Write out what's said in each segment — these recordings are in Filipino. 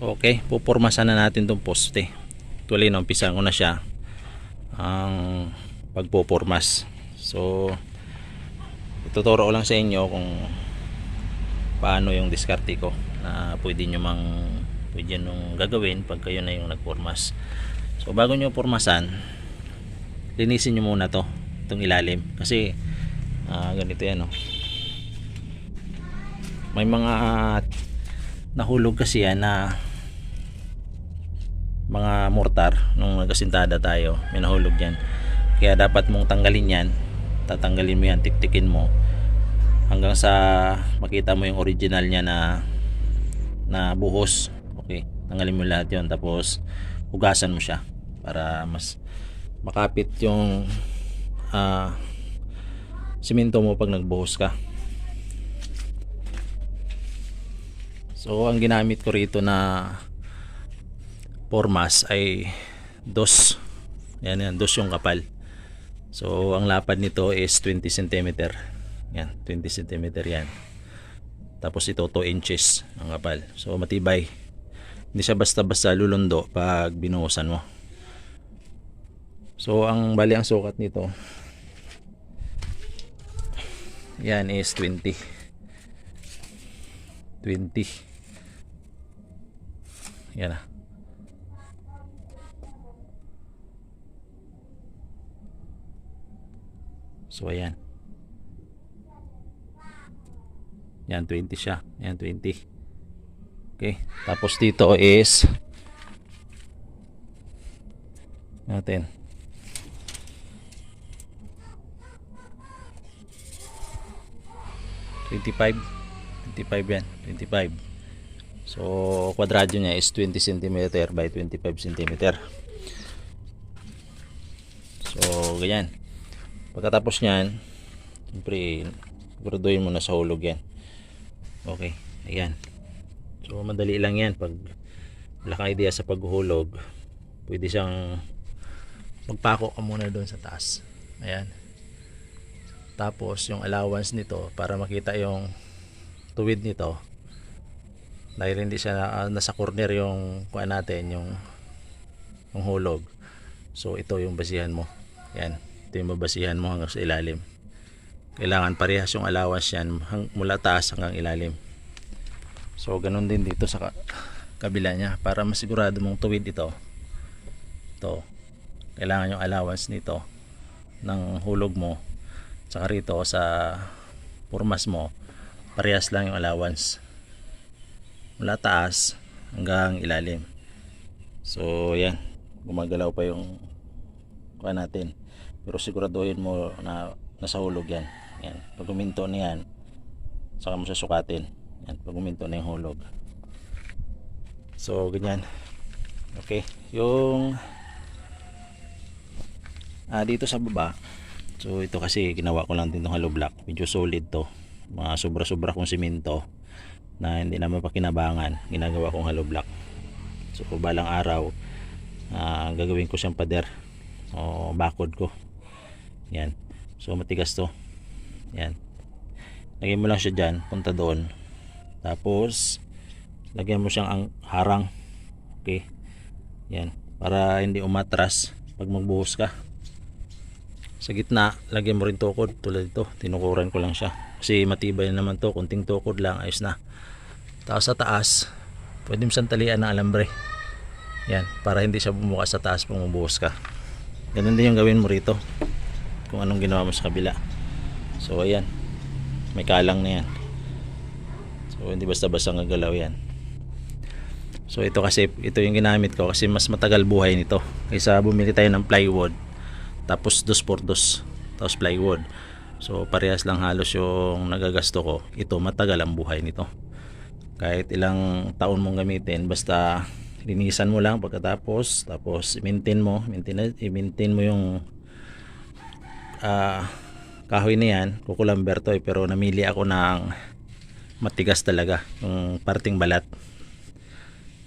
Okay, pupormasan na natin tong poste. Tuloy na, umpisa ko na siya ang pagpupormas. So, ituturo ko lang sa inyo kung paano yung diskarte ko na pwede nyo mang pwede nyo gagawin pag kayo na yung nagpormas. So, bago nyo pormasan, linisin nyo muna to itong ilalim kasi ah, ganito yan oh. may mga nahulog kasi yan na mga mortar nung nagasintada tayo. May nahulog yan. Kaya dapat mong tanggalin yan. Tatanggalin mo yan tiktikin mo. Hanggang sa makita mo yung original niya na na buhos. Okay tanggalin mo lahat yon tapos hugasan mo siya para mas makapit yung ah simento mo pag nagbuhos ka. So ang ginamit ko rito na formas ay dos. Yan yan dos yung kapal. So ang lapad nito is 20 cm yan 20 cm yan. Tapos ito 2 inches ang kapal. So matibay. Hindi siya basta basta lulundo pag binuhusan mo. So ang bali ang sukat nito yan is 20 20 yan ah So ayan. Yan 20 siya. Yan 20. Okay. Tapos dito is natin. Twenty-five. Twenty-five yan. Twenty-five. So, kwadradyo niya is 20 cm by 25 cm. So, ganyan. Pagkatapos niyan, siyempre, siguraduhin mo na sa hulog yan. Okay, ayan. So, madali lang yan. Pag wala kang idea sa paghuhulog, pwede siyang magpako ka muna doon sa taas. Ayan. Tapos, yung allowance nito, para makita yung tuwid nito, dahil hindi siya na, ah, nasa corner yung kuha natin, yung, yung hulog. So, ito yung basihan mo. Yan ito yung babasihan mo hanggang sa ilalim. Kailangan parehas yung allowance yan mula taas hanggang ilalim. So ganun din dito sa ka- kabila niya. Para masigurado mong tuwid ito ito kailangan yung allowance nito ng hulog mo. Saka rito sa purmas mo parehas lang yung allowance. Mula taas hanggang ilalim. So yan. Gumagalaw pa yung kuha natin pero siguraduhin mo na nasa hulog yan. Yan pag uminto na yan saka mo susukatin. Yan pag uminto na yung hulog. So ganyan. Okay yung ah, dito sa baba so ito kasi ginawa ko lang din itong hollow block. Medyo solid to. Mga sobra sobra kong simento na hindi naman pa kinabangan. Ginagawa kong hollow block. So balang araw ah, gagawin ko siyang pader o bakod ko yan. So matigas to. Yan. Lagyan mo lang siya dyan punta doon. Tapos lagyan mo siyang ang harang. Okay. Yan. Para hindi umatras pag magbuhos ka. Sa gitna lagyan mo rin tukod. Tulad ito tinukuran ko lang siya. Kasi matibay naman to. Kunting tukod lang. Ayos na. Tapos sa taas pwede mo santalian ng alambre. Yan. Para hindi siya bumukas sa taas pag magbuhos ka. Ganun din yung gawin mo rito kung anong ginawa mo sa kabila. So ayan. May kalang na yan. So hindi basta basta gagalaw yan. So ito kasi ito yung ginamit ko kasi mas matagal buhay nito kaysa bumili tayo ng plywood. Tapos dos por dos. Tapos plywood. So parehas lang halos yung nagagasto ko. Ito matagal ang buhay nito. Kahit ilang taon mong gamitin basta linisan mo lang pagkatapos. Tapos i-maintain mo. Maintain, i-maintain mo yung ah, kahoy na yan. Kukulamber to eh, pero namili ako ng matigas talaga yung parting balat.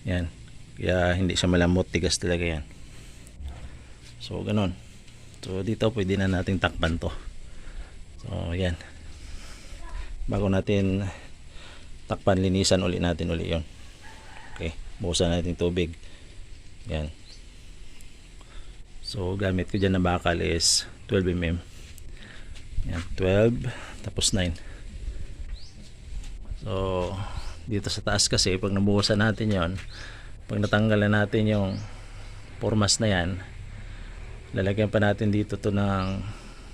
Yan. Kaya hindi siya malambot tigas talaga yan. So ganun. So dito pwede na nating takpan to. So yan. Bago natin takpan linisan uli natin uli yon Okay, buhusan natin tubig. Yan. So, gamit ko dyan na bakal is 12mm. Yan, 12, tapos 9. So, dito sa taas kasi, pag nabuhusan natin yon pag natanggalan natin yung formas na yan, lalagyan pa natin dito to ng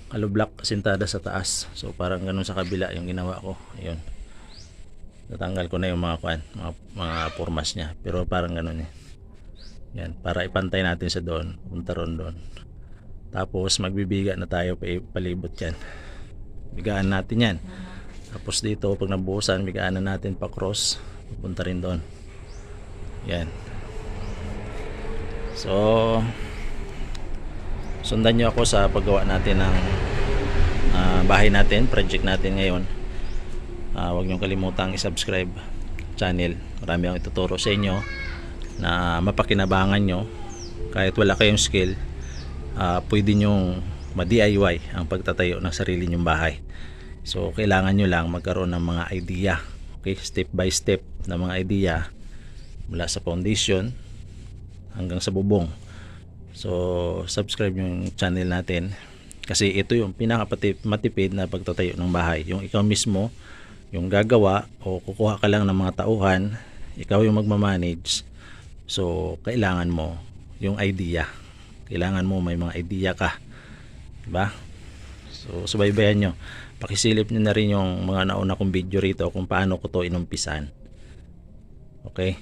hollow block sintada sa taas. So, parang ganun sa kabila yung ginawa ko. Ayun. Natanggal ko na yung mga kwan, mga, mga formas niya. Pero parang ganun eh. Yan, para ipantay natin sa doon, punta ron doon. Tapos magbibiga na tayo pa palibot yan. Bigaan natin yan. Tapos dito, pag nabuhusan, bigaan na natin pa cross, pupunta rin doon. Yan. So, sundan nyo ako sa paggawa natin ng ah, bahay natin, project natin ngayon. Ah, huwag nyo kalimutang i-subscribe channel. Marami akong ituturo sa inyo na mapakinabangan nyo kahit wala kayong skill ah, pwede nyong ma-DIY ang pagtatayo ng sarili nyong bahay. So kailangan nyo lang magkaroon ng mga idea. Okay step by step na mga idea mula sa foundation hanggang sa bubong. So subscribe yung channel natin kasi ito yung pinaka matipid na pagtatayo ng bahay. Yung ikaw mismo yung gagawa o kukuha ka lang ng mga tauhan ikaw yung magmamanage. So, kailangan mo yung idea. Kailangan mo may mga idea ka. Diba? So, subaybayan nyo. Pakisilip nyo na rin yung mga nauna kong video rito kung paano ko to inumpisan. Okay?